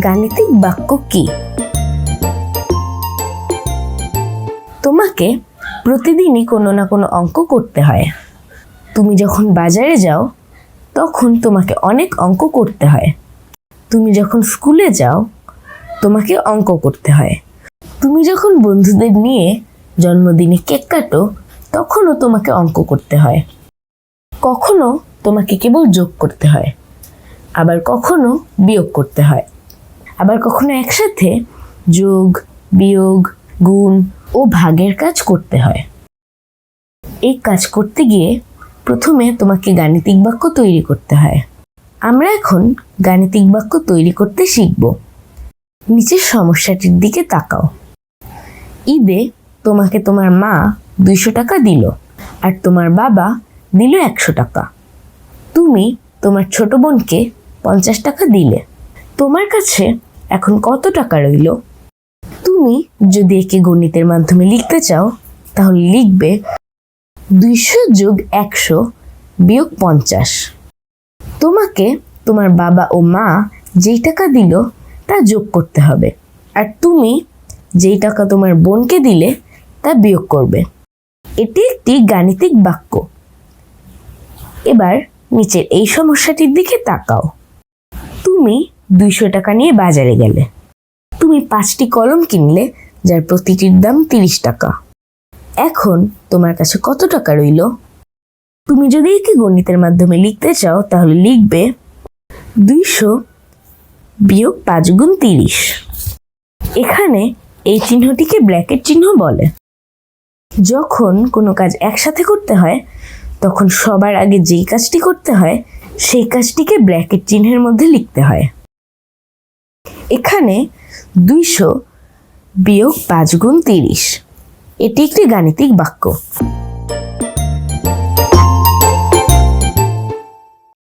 গাণিতিক বাক্য কি? তোমাকে প্রতিদিনই কোনো না কোনো অঙ্ক করতে হয়। তুমি যখন বাজারে যাও, তখন তোমাকে অনেক অঙ্ক করতে হয়। তুমি যখন স্কুলে যাও, তোমাকে অঙ্ক করতে হয়। তুমি যখন বন্ধুদের নিয়ে জন্মদিনে কেক কাটো, তখনও তোমাকে অঙ্ক করতে হয়। কখনো তোমাকে কেবল যোগ করতে হয়, আবার কখনো বিয়োগ করতে হয়। আবার কখনো একসাথে যোগ, বিয়োগ, গুণ ও ভাগের কাজ করতে হয়। এই কাজ করতে গিয়ে প্রথমে তোমাকে গাণিতিক বাক্য তৈরি করতে হয়। আমরা এখন গাণিতিক বাক্য তৈরি করতে শিখব। নিচের সমস্যাটির দিকে তাকাও। ঈদে তোমাকে তোমার মা দুইশো টাকা দিল আর তোমার বাবা দিল একশো টাকা। তুমি তোমার ছোট বোনকে পঞ্চাশ টাকা দিলে। তোমার কাছে এখন কত টাকা রইল? তুমি যদি একে গণিতের মাধ্যমে লিখতে চাও, তাহলে লিখবে দুইশো যোগ একশো বিয়োগ পঞ্চাশ। তোমাকে তোমার বাবা ও মা যেই টাকা দিল, তা যোগ করতে হবে। আর তুমি যেই টাকা তোমার বোনকে দিলে, তা বিয়োগ করবে। এটি একটি গাণিতিক বাক্য। এবার নিচের এই সমস্যাটির দিকে তাকাও। তুমি দুইশো টাকা নিয়ে বাজারে গেলে। তুমি পাঁচটি কলম কিনলে, যার প্রতিটির দাম তিরিশ টাকা। এখন তোমার কাছে কত টাকা রইল? তুমি যদি একে গণিতের মাধ্যমে লিখতে চাও, তাহলে লিখবে দুইশো বিয়োগ পাঁচ গুণ তিরিশ। এখানে এই চিহ্নটিকে ব্ল্যাকেট চিহ্ন বলে। যখন কোনো কাজ একসাথে করতে হয়, তখন সবার আগে যেই কাজটি করতে হয়, সেই কাজটিকে ব্র্যাকেট চিহ্নের মধ্যে লিখতে হয়। এখানে দুইশো বিয়োগ পাঁচ গুণ তিরিশ। এটি একটি গাণিতিক বাক্য।